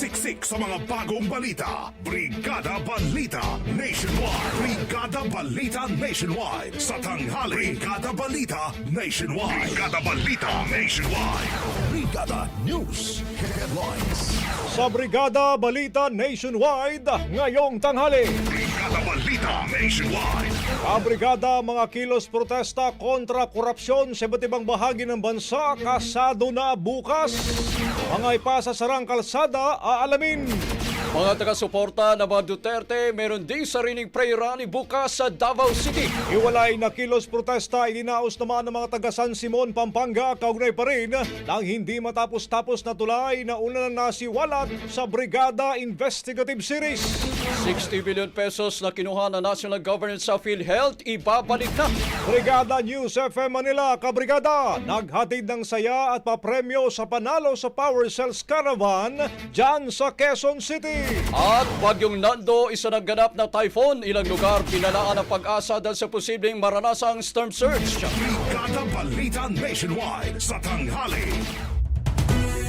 Siksik sa mga bagong balita. Brigada Balita Nationwide. Brigada Balita Nationwide. Sa tanghali. Brigada Balita Nationwide. Brigada Balita Nationwide. Brigada News Headlines. Sa Brigada Balita Nationwide, ngayong tanghali. Brigada Balita Nationwide. Kabrigada mga kilos protesta kontra korupsyon sa iba't ibang bahagi ng bansa, kasado na bukas. Mga ipasasarang kalsada, aalamin. Mga taga-suporta ng mga Duterte, meron ding sariling prayer rally bukas sa Davao City. Iwalay na kilos protesta idinaos naman ng mga taga San Simon, Pampanga, kaugnay pa rin nang hindi matapos-tapos na tulay na una na nasiwalat sa Brigada Investigative Series. 60 billion pesos na kinuha ng National Government sa PhilHealth, ibabalik na. Brigada News FM Manila, Kabrigada, naghatid ng saya at papremyo sa panalo sa Power Cells Caravan dyan sa Quezon City. At bagyong Nando, isa ng ganap na typhoon, ilang lugar pinalaan ang pag-asa dahil sa posibleng maranasang storm surge. Brigada Balita Nationwide. Sa tanghali.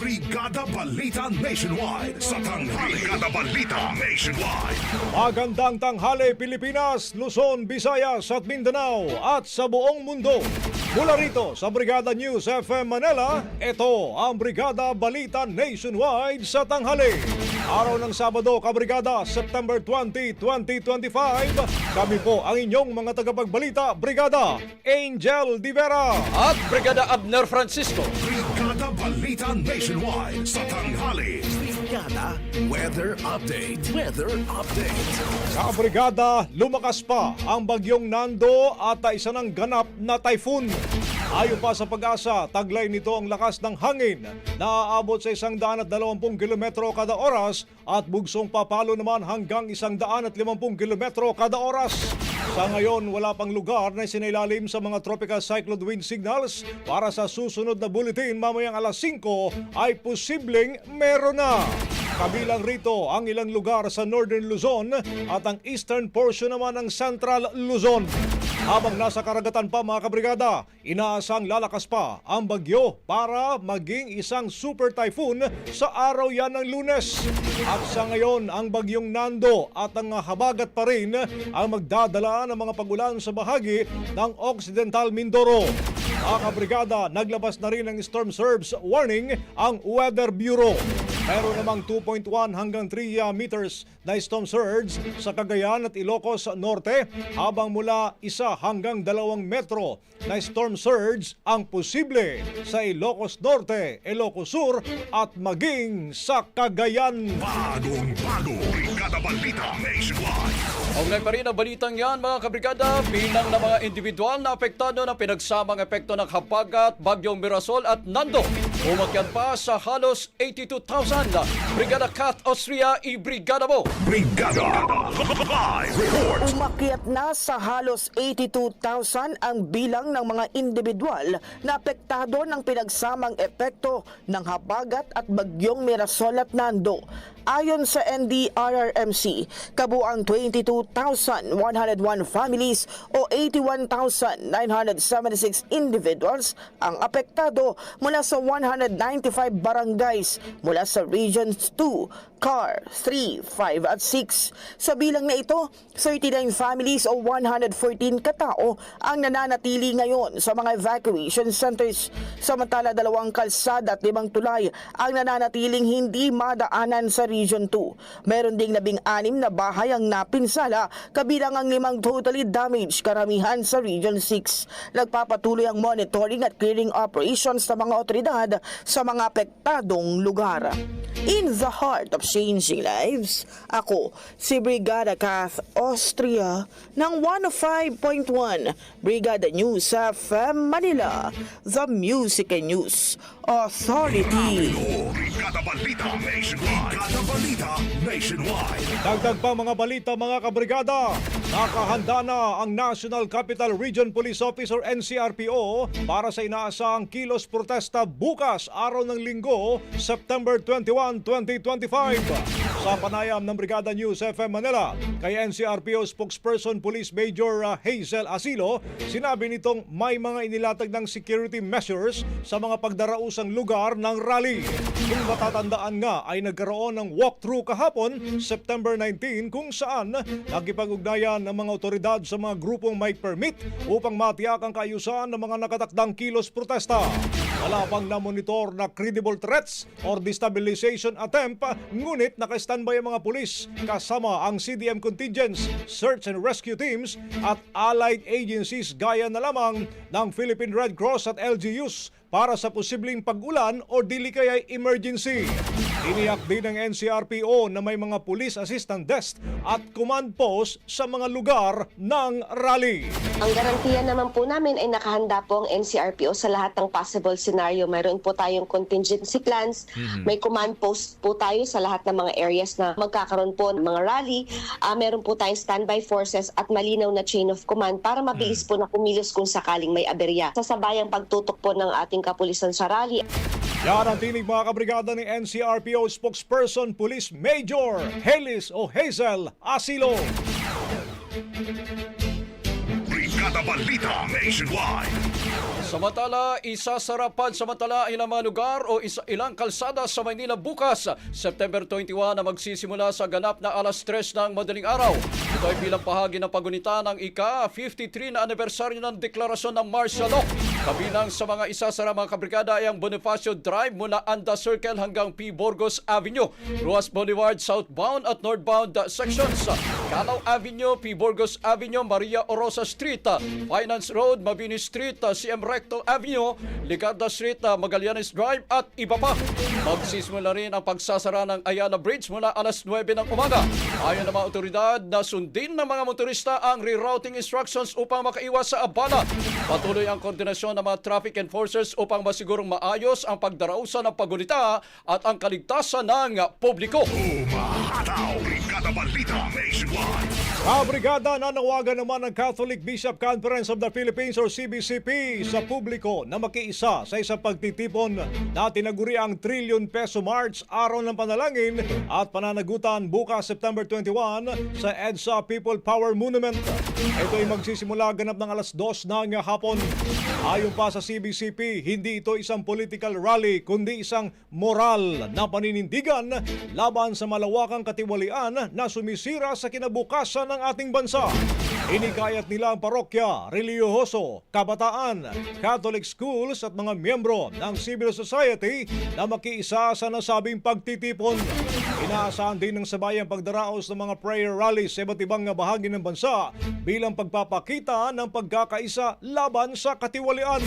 Brigada Balita Nationwide. Sa tanghali. Brigada Balita Nationwide. Magandang tanghali Pilipinas, Luzon, Visayas at Mindanao at sa buong mundo. Mula rito sa Brigada News FM Manila, ito ang Brigada Balita Nationwide sa tanghali. Araw ng Sabado, Kabrigada, September 20, 2025. Kami po ang inyong mga tagapagbalita, Brigada Angel Divera. At Brigada Abner Francisco. Brigada Balita Nationwide. Sa tanghali. Brigada Weather Update. Weather Update. Sa brigada, lumakas pa ang bagyong Nando at isa ng ganap na typhoon. Ayon pa sa pag-asa, taglay nito ang lakas ng hangin na aabot sa 120 kilometro kada oras at bugsong papalo naman hanggang 150 kilometro kada oras. Sa ngayon, wala pang lugar na sinailalim sa mga tropical cyclone wind signals para sa susunod na bulletin mamayang alas 5 ay posibleng meron na. Kabilang rito ang ilang lugar sa Northern Luzon at ang eastern portion naman ng Central Luzon. Habang nasa karagatan pa mga kabrigada, inaasang lalakas pa ang bagyo para maging isang super typhoon sa araw yan ng lunes. At sa ngayon, ang bagyong Nando at ang habagat pa rin ang magdadala ng mga pagulan sa bahagi ng Occidental Mindoro. Mga kabrigada, naglabas na rin ng storm surge warning ang Weather Bureau. Meron namang 2.1 hanggang 3 uh, meters na storm surge sa Cagayan at Ilocos Norte habang mula isa hanggang dalawang metro na storm surge ang posible sa Ilocos Norte, Ilocos Sur at maging sa Cagayan. Bagong bago, Brigada Balita Nationwide. Kaugnay pa rin ang balitang yan mga kabrigada bilang ng mga individual na apektado ng pinagsamang epekto ng habagat, bagyong Mirasol at Nando. Umakyat pa sa halos 82,000. Brigada Cat Austria i Brigada mo. Brigada Live Report. Umakyat na sa halos 82,000 ang bilang ng mga individual na apektado ng pinagsamang epekto ng habagat at bagyong Mirasol at Nando. Ayon sa NDRRMC, kabuang 22,101 families o 81,976 individuals ang apektado mula sa 195 barangays mula sa Regions 2, CAR 3, 5 at 6. Sa bilang na ito, 39 families o 114 katao ang nananatili ngayon sa mga evacuation centers. Samantala dalawang kalsada at limang tulay ang nananatiling hindi madaanan sa Region 2. Meron ding labing anim na bahay ang napinsala kabilang ang limang totally damaged karamihan sa Region 6. Nagpapatuloy ang monitoring at clearing operations ng mga otoridad sa mga apektadong lugar. In the heart of changing lives, ako si Brigada Kath Austria ng 105.1 Brigada News FM Manila, The Music and News Authority. Brigada Balita Nationwide. Brigada Balita Nationwide. Dagdag pa mga balita mga kabrigada, nakahanda na ang National Capital Region Police Office or NCRPO para sa inaasahang kilos protesta bukas araw ng linggo, September 21, 2025. Sa panayam ng Brigada News FM Manila, kay NCRPO spokesperson Police Major uh, Hazel Asilo, sinabi nitong may mga inilatag ng security measures sa mga pagdarausang lugar ng rally. Kung matatandaan nga ay nagkaroon ng walkthrough kahapon, September 19, kung saan nakipag-ugnayan ng mga otoridad sa mga grupong may permit upang matiyak ang kaayusan ng mga nakatakdang kilos protesta. Wala pang na-monitor na credible threats or destabilization attempt, ngunit naka-standby ang mga pulis kasama ang CDM contingents, search and rescue teams at allied agencies gaya na lamang ng Philippine Red Cross at LGUs para sa posibleng pag-ulan o dili kaya emergency. Iniyak din ng NCRPO na may mga police assistant desk at command post sa mga lugar ng rally. Ang garantiya naman po namin ay nakahanda po ang NCRPO sa lahat ng possible scenario. Mayroon po tayong contingency plans, may command post po tayo sa lahat ng mga areas na magkakaroon po ng mga rally. Ah, meron po tayong standby forces at malinaw na chain of command para mabilis po na kumilos kung sakaling may aberya. Sa sabayang pagtutok po ng ating kapulisan sa rally. Yan ang tinig mga kabrigada ni NCRPO spokesperson Police Major Helis o Asilo. Brigada Balita Nationwide. Samantala, isasarapan samantala ilang mga lugar o isa, ilang kalsada sa Maynila bukas, September 21 na magsisimula sa ganap na alas 3 ng madaling araw. Ito ay bilang bahagi ng pagunita ng ika-53 na anibersaryo ng deklarasyon ng martial law. Kabilang sa mga isasara mga kabrigada ay ang Bonifacio Drive mula Anda Circle hanggang P. Burgos Avenue, Ruas Boulevard southbound at northbound sections, Calao Avenue, P. Burgos Avenue, Maria Orosa Street, Finance Road, Mabini Street, CM Recto Avenue, Ligarda Street, Magallanes Drive at iba pa. Magsisimula rin ang pagsasara ng Ayala Bridge mula alas 9 ng umaga. Ayon ng mga otoridad na sundin ng mga motorista ang rerouting instructions upang makaiwas sa abala. Patuloy ang koordinasyon ng mga traffic enforcers upang masigurong maayos ang pagdarausan ng pagunita at ang kaligtasan ng publiko. Umahataw. Brigada Balita. Kabrigada nanawagan naman ng Catholic Bishop Conference of the Philippines or CBCP sa publiko na makiisa sa isang pagtitipon na tinaguri ang trillion peso March Araw ng Panalangin at pananagutan bukas September 21 sa EDSA People Power Monument. Ito ay magsisimula ganap ng alas 2 ng hapon. Ayon pa sa CBCP, hindi ito isang political rally kundi isang moral na paninindigan laban sa malawakang katiwalian na sumisira sa kinabukasan ng ating bansa. Inikayat nila ang parokya, reliyoso, kabataan, Catholic schools at mga miyembro ng civil society na makiisa sa nasabing pagtitipon. Inaasahan din ng sabayang pagdaraos ng mga prayer rallies sa iba't ibang bahagi ng bansa bilang pagpapakita ng pagkakaisa laban sa katiwalian.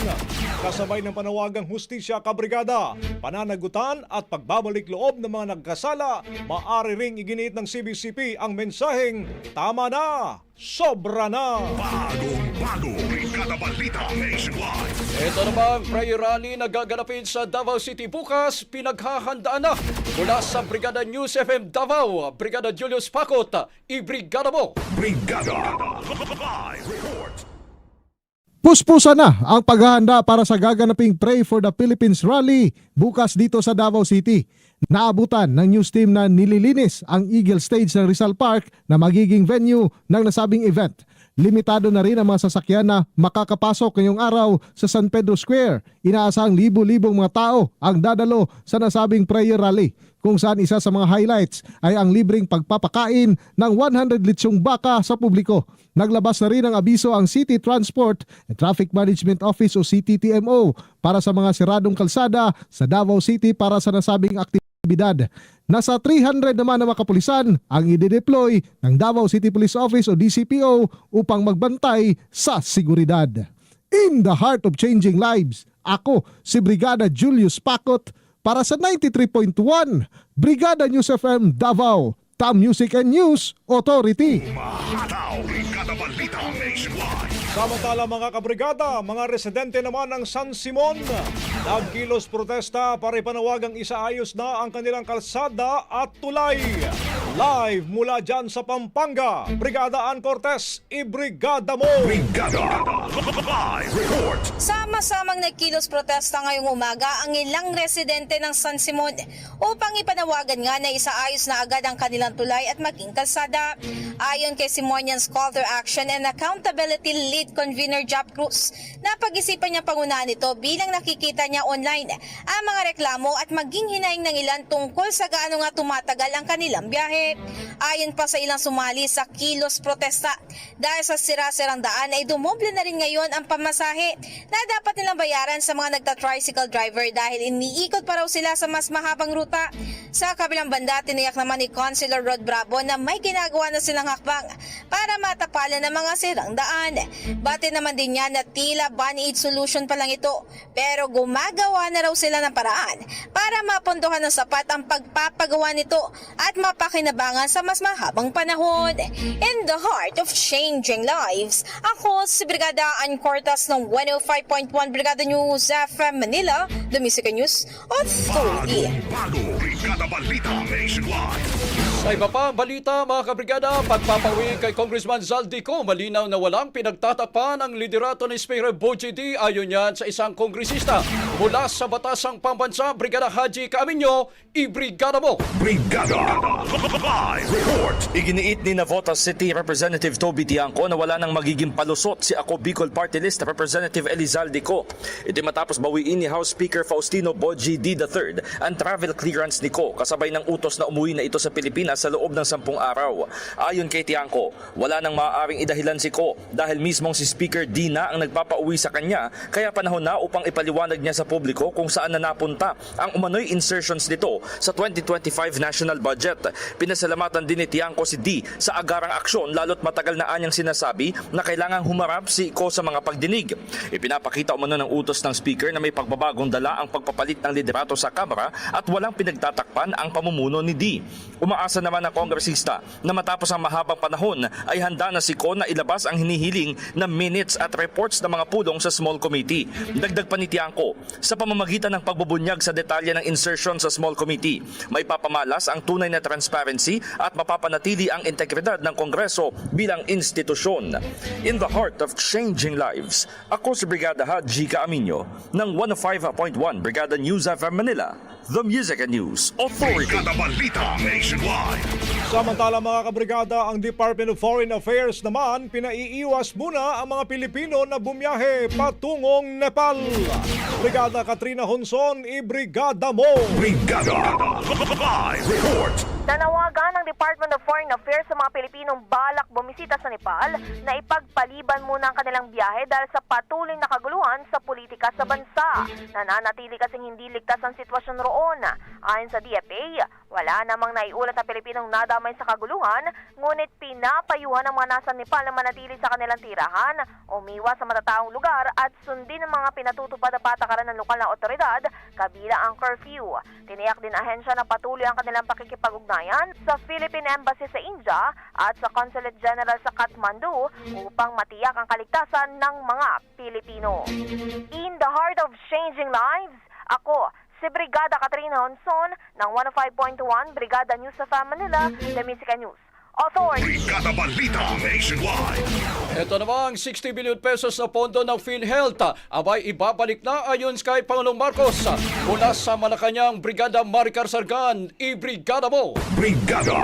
Kasabay ng panawagang hustisya kabrigada, pananagutan at pagbabalik loob ng mga nagkasala, maaari ring iginiit ng CBCP ang mensaheng Tama na! Sobra na! Bagong bago, Brigada Balita Nationwide. Ito namang prayer rally na gaganapin sa Davao City bukas, pinaghahandaan na mula sa Brigada News FM Davao, Brigada Julius Pakot, i-brigada mo! Brigada Live Report. Puspusa na ang paghahanda para sa gaganaping Pray for the Philippines Rally bukas dito sa Davao City. Naabutan ng news team na nililinis ang Eagle Stage ng Rizal Park na magiging venue ng nasabing event. Limitado na rin ang mga sasakyan na makakapasok ngayong araw sa San Pedro Square. Inaasahang libo-libong mga tao ang dadalo sa nasabing prayer rally kung saan isa sa mga highlights ay ang libreng pagpapakain ng 100 litsong baka sa publiko. Naglabas na rin ang abiso ang City Transport and Traffic Management Office o CTTMO para sa mga siradong kalsada sa Davao City para sa nasabing aktibidad. Nasa 300 naman na makapulisan ang i-deploy ng Davao City Police Office o DCPO upang magbantay sa seguridad. In the heart of changing lives, ako si Brigada Julius Pakot para sa 93.1 Brigada News FM Davao, Tam Music and News Authority. Mahataw. Samantala mga kabrigada, mga residente naman ng San Simon, nagkilos protesta para ipanawagang isaayos na ang kanilang kalsada at tulay. Live mula dyan sa Pampanga, Brigada Ann Cortez, ibrigada mo! Brigada Live Report. Sama-samang nagkilos protesta ngayong umaga ang ilang residente ng San Simon upang ipanawagan nga na isaayos na agad ang kanilang tulay at maging kalsada. Ayon kay Simonian Scholar Action and Accountability Lead Convener Jap Cruz, napag-isipan niya pangunahan ito bilang nakikita niya online ang mga reklamo at maging hinaing ng ilan tungkol sa gaano nga tumatagal ang kanilang biyahe. Ayon pa sa ilang sumali sa kilos protesta, dahil sa sira-sirang daan ay dumoble na rin ngayon ang pamasahe na dapat nilang bayaran sa mga nagta-tricycle driver dahil iniikot pa raw sila sa mas mahabang ruta. Sa kabilang banda, tiniyak naman ni Councilor Rod Bravo na may ginagawa na silang hakbang para matapalan ang mga sirang daan. Bate naman din niya na tila band-aid solution pa lang ito pero gumagawa na raw sila ng paraan para mapunduhan ng sapat ang pagpapagawa nito at mapakinabangan sa mas mahabang panahon. In the heart of changing lives, ako si Brigada Ann Cortas ng 105.1 Brigada News FM Manila, The Music News Authority. Bago, Brigada Balita Nationwide. Sa iba pa balita mga kabrigada, pagpapawi kay Congressman Zaldico, malinaw na walang pinagtatakpan ang liderato ni Speaker Boji D ayon yan sa isang kongresista. Mula sa Batasang Pambansa, Brigada Haji Kaaminyo, i-brigada mo! Brigada Live Report. Iginiit ni Navota City Representative Toby Tiangco na wala nang magiging palusot si Ako Bicol Party List Representative Elizalde Co. Ito matapos bawiin ni House Speaker Faustino Boji D. III ang travel clearance ni Co kasabay ng utos na umuwi na ito sa Pilipinas sa loob ng sampung araw. Ayon kay Tiangco, wala nang maaaring idahilan si Co dahil mismong si Speaker D na ang nagpapauwi sa kanya kaya panahon na upang ipaliwanag niya sa publiko kung saan na napunta ang umano'y insertions nito sa 2025 national budget. Pinasalamatan din ni Tiangco si D sa agarang aksyon lalo't matagal na anyang sinasabi na kailangang humarap si Ko sa mga pagdinig. Ipinapakita umano ng utos ng speaker na may pagbabagong dala ang pagpapalit ng liderato sa Kamara at walang pinagtatakpan ang pamumuno ni D. Umaasa naman ng kongresista na matapos ang mahabang panahon ay handa na si Ko na ilabas ang hinihiling na minutes at reports ng mga pulong sa small committee. Dagdag pa ni Tiangco, sa pamamagitan ng pagbubunyag sa detalye ng insertion sa small committee, may papamalas ang tunay na transparency at mapapanatili ang integridad ng Kongreso bilang institusyon. In the heart of changing lives, ako si Brigada Haji Caaminyo ng 105.1 Brigada News FM Manila, The Music and News Authority. Brigada Balita Nationwide. Samantala mga kabrigada, ang Department of Foreign Affairs naman pinaiiwas muna ang mga Pilipino na bumiyahe patungong Nepal. Brigada Katrina Honson, i-brigada mo! Brigada. Live report. Nanawagan ng Department of Foreign Affairs sa mga Pilipinong balak bumisita sa Nepal na ipagpaliban muna ang kanilang biyahe dahil sa patuloy na kaguluhan sa politika sa bansa. Nananatili kasing hindi ligtas ang sitwasyon roon. Ayon sa DFA, wala namang naiulat na Pilipinong nadamay sa kaguluhan, ngunit pinapayuhan ang mga nasa Nepal na manatili sa kanilang tirahan, umiwas sa matataong lugar at sundin ang mga pinatutupad na patakaran ng lokal na otoridad, kabila ang curfew. Tiniyak din ahensya na patuloy ang kanilang pakikipag-ugnayan sa Philippine Embassy sa India at sa Consulate General sa Kathmandu upang matiyak ang kaligtasan ng mga Pilipino. In the heart of changing lives, ako, si Brigada Katrina Honson ng 105.1 Brigada News sa Manila, The Music and News Authority. Brigada Balita Nationwide. Ito namang 60 billion pesos na pondo ng PhilHealth abay ibabalik na ayon kay Pangulong Marcos mula sa Malacanang Brigada Maricar Sargan, i-brigada mo! Brigada.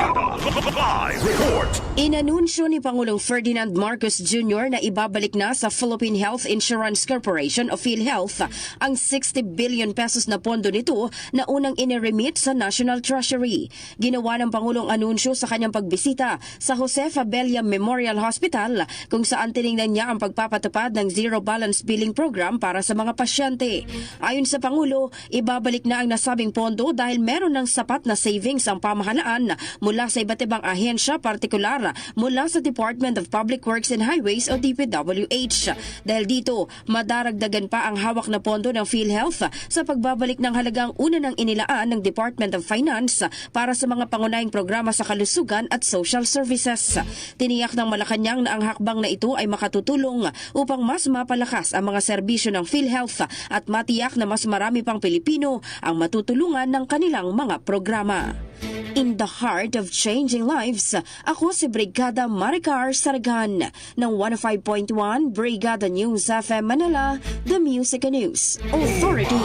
Live report. Inanunsyo ni Pangulong Ferdinand Marcos Jr. na ibabalik na sa Philippine Health Insurance Corporation o PhilHealth ang 60 billion pesos na pondo nito na unang iniremit sa National Treasury. Ginawa ng Pangulong anunsyo sa kanyang pagbisita sa Jose Fabella Memorial Hospital kung saan tiningnan niya ang pagpapatupad ng Zero Balance Billing Program para sa mga pasyente. Ayon sa Pangulo, ibabalik na ang nasabing pondo dahil meron ng sapat na savings ang pamahalaan mula sa iba't ibang ahensya partikular mula sa Department of Public Works and Highways o DPWH. Dahil dito, madaragdagan pa ang hawak na pondo ng PhilHealth sa pagbabalik ng halagang una ng inilaan ng Department of Finance para sa mga pangunahing programa sa kalusugan at social services. Tiniyak ng Malacanang na ang hakbang na ito ay makatutulong upang mas mapalakas ang mga serbisyo ng PhilHealth at matiyak na mas marami pang Pilipino ang matutulungan ng kanilang mga programa. In the heart of changing lives, ako si Brigada Maricar Sargan ng 105.1 Brigada News FM Manila, The Music and News Authority.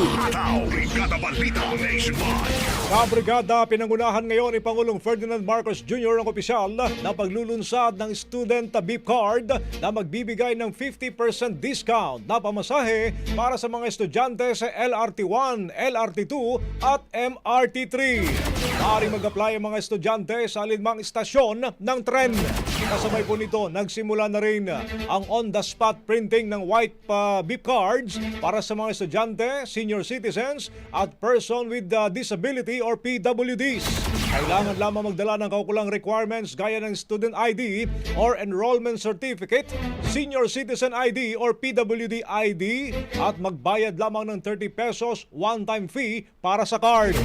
Brigada Balita Nationwide. Kabrigada, pinangunahan ngayon ni Pangulong Ferdinand Marcos Jr. ang opisyal na paglulunsad ng student beep card na magbibigay ng 50% discount na pamasahe para sa mga estudyante sa LRT1, LRT2 at MRT3. Maaari mag-apply ang mga estudyante sa alinmang istasyon ng tren. Kasabay po nito, nagsimula na rin ang on-the-spot printing ng white pa beep cards para sa mga estudyante, senior citizens at person with uh, disability or PWDs. Kailangan lamang magdala ng kaukulang requirements gaya ng student ID or enrollment certificate, senior citizen ID or PWD ID at magbayad lamang ng 30 pesos one-time fee para sa card.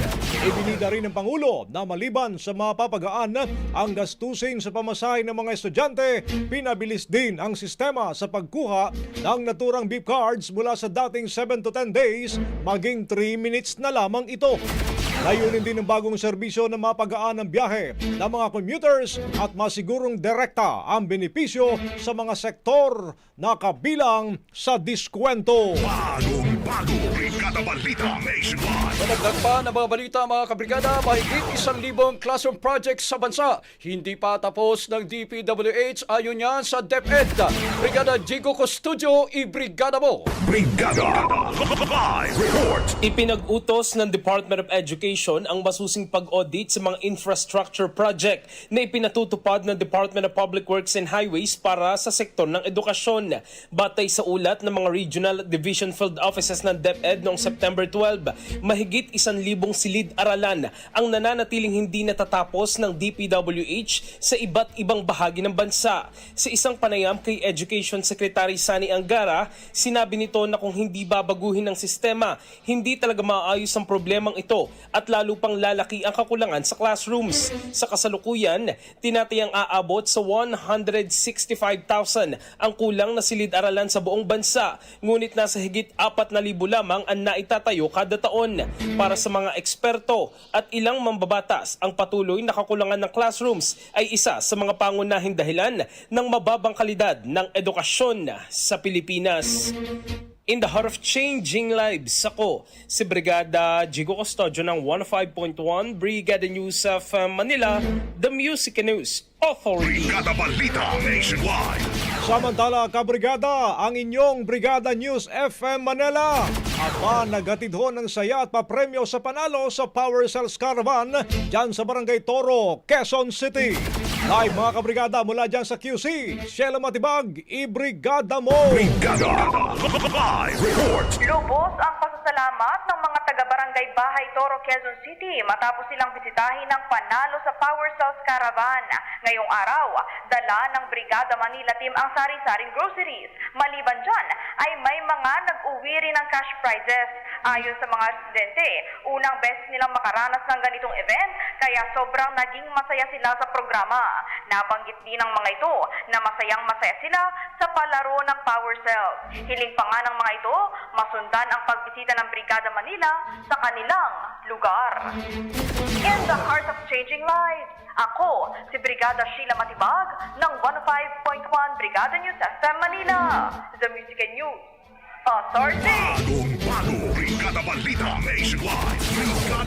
Ibinida rin ng Pangulo na maliban sa mapapagaan ang gastusin sa pamasahe ng mga estudyante, pinabilis din ang sistema sa pagkuha ng naturang beep cards mula sa dating 7 to 10 days maging 3 minutes na lamang ito. Layunin din ng bagong serbisyo na mapagaan ng biyahe ng mga commuters at masigurong direkta ang benepisyo sa mga sektor na kabilang sa diskwento. Bagong bago. Brigada Balita Nationwide. Madagdag pa na mga balita mga kabrigada, mahigit isang libong classroom projects sa bansa. Hindi pa tapos ng DPWH ayon yan sa DepEd. Brigada Jigo Custodio, i-brigada mo! Brigada. Live report. Ipinag-utos ng Department of Education ang masusing pag-audit sa mga infrastructure project na ipinatutupad ng Department of Public Works and Highways para sa sektor ng edukasyon. Batay sa ulat ng mga Regional Division Field Offices ng DepEd noong September 12, mahigit isan libong silid-aralan ang nananatiling hindi natatapos ng DPWH sa iba't ibang bahagi ng bansa. Sa isang panayam kay Education Secretary Sani Angara, sinabi nito na kung hindi babaguhin ng sistema, hindi talaga maayos ang problemang ito at lalo pang lalaki ang kakulangan sa classrooms. Sa kasalukuyan, tinatayang aabot sa 165,000 ang kulang na silid-aralan sa buong bansa, ngunit nasa higit 4,000 lamang ang naitatayo kada taon. Para sa mga eksperto at ilang mambabatas, ang patuloy na kakulangan ng classrooms ay isa sa mga pangunahing dahilan ng mababang kalidad ng edukasyon sa Pilipinas. In the heart of changing lives, ako si Brigada Jigo Custodio ng 105.1 Brigada News of uh, Manila, the Music News Authority. Brigada Balita Nationwide. Samantala, kabrigada, ang inyong Brigada News FM Manila. Aba, nagatid ho ng saya at papremyo sa panalo sa Power Cells Caravan dyan sa Barangay Toro, Quezon City. Live mga kabrigada mula dyan sa QC, Sheila Matibag, i-brigada mo! Brigada. Live report. Lubos ang pasasalamat ng mga taga-barangay Bahay Toro, Quezon City matapos silang bisitahin ng panalo sa Power Cells Caravan. Ngayong araw, dala ng Brigada Manila Team ang sari-saring groceries. Maliban dyan, ay may mga nag-uwi rin ng cash prizes. Ayon sa mga residente, unang beses nilang makaranas ng ganitong event, kaya sobrang naging masaya sila sa programa. Nabanggit din ng mga ito na masayang masaya sila sa palaro ng Power Cells. Hiling pa nga ng mga ito, masundan ang pagbisita ng Brigada Manila sa kanilang lugar. In the heart of changing lives, ako si Brigada Sheila Matibag ng 105.1 Brigada News FM Manila, the Music and News Authority. Bagong bago. Brigada Balita Nationwide.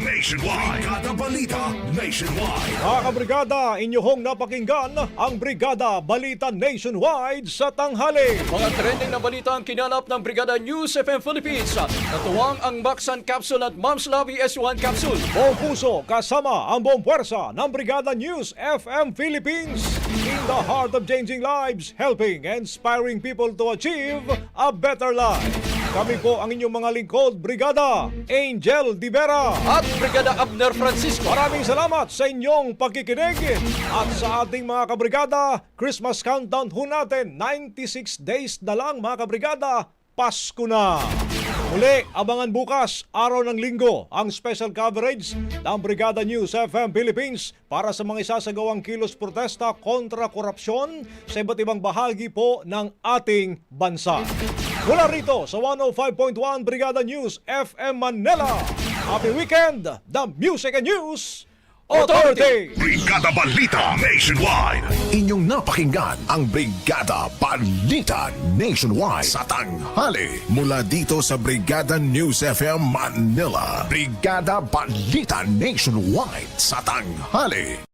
Nationwide. Brigada Balita Nationwide. Mga kabrigada, inyong napakinggan ang Brigada Balita Nationwide sa tanghali. Mga trending na balita ang kinalap ng Brigada News FM Philippines. Natuwang ang Maxan Capsule at Mom's Lobby S1 Capsule. Buong puso kasama ang buong puwersa ng Brigada News FM Philippines. In the heart of changing lives, helping and inspiring people to achieve a better life. Kami po ang inyong mga lingkod, Brigada Angel Divera. At Brigada Abner Francisco. Maraming salamat sa inyong pagkikinig at sa ating mga kabrigada, Christmas countdown ho natin, 96 days na lang mga kabrigada, Pasko na! Muli, abangan bukas, araw ng linggo, ang special coverage ng Brigada News FM Philippines para sa mga isasagawang kilos protesta kontra korupsyon sa iba't ibang bahagi po ng ating bansa. Mula rito sa 105.1 Brigada News FM Manila. Happy weekend, the Music and News Authority! Brigada Balita Nationwide. Inyong napakinggan ang Brigada Balita Nationwide sa tanghali mula dito sa Brigada News FM Manila. Brigada Balita Nationwide sa tanghali.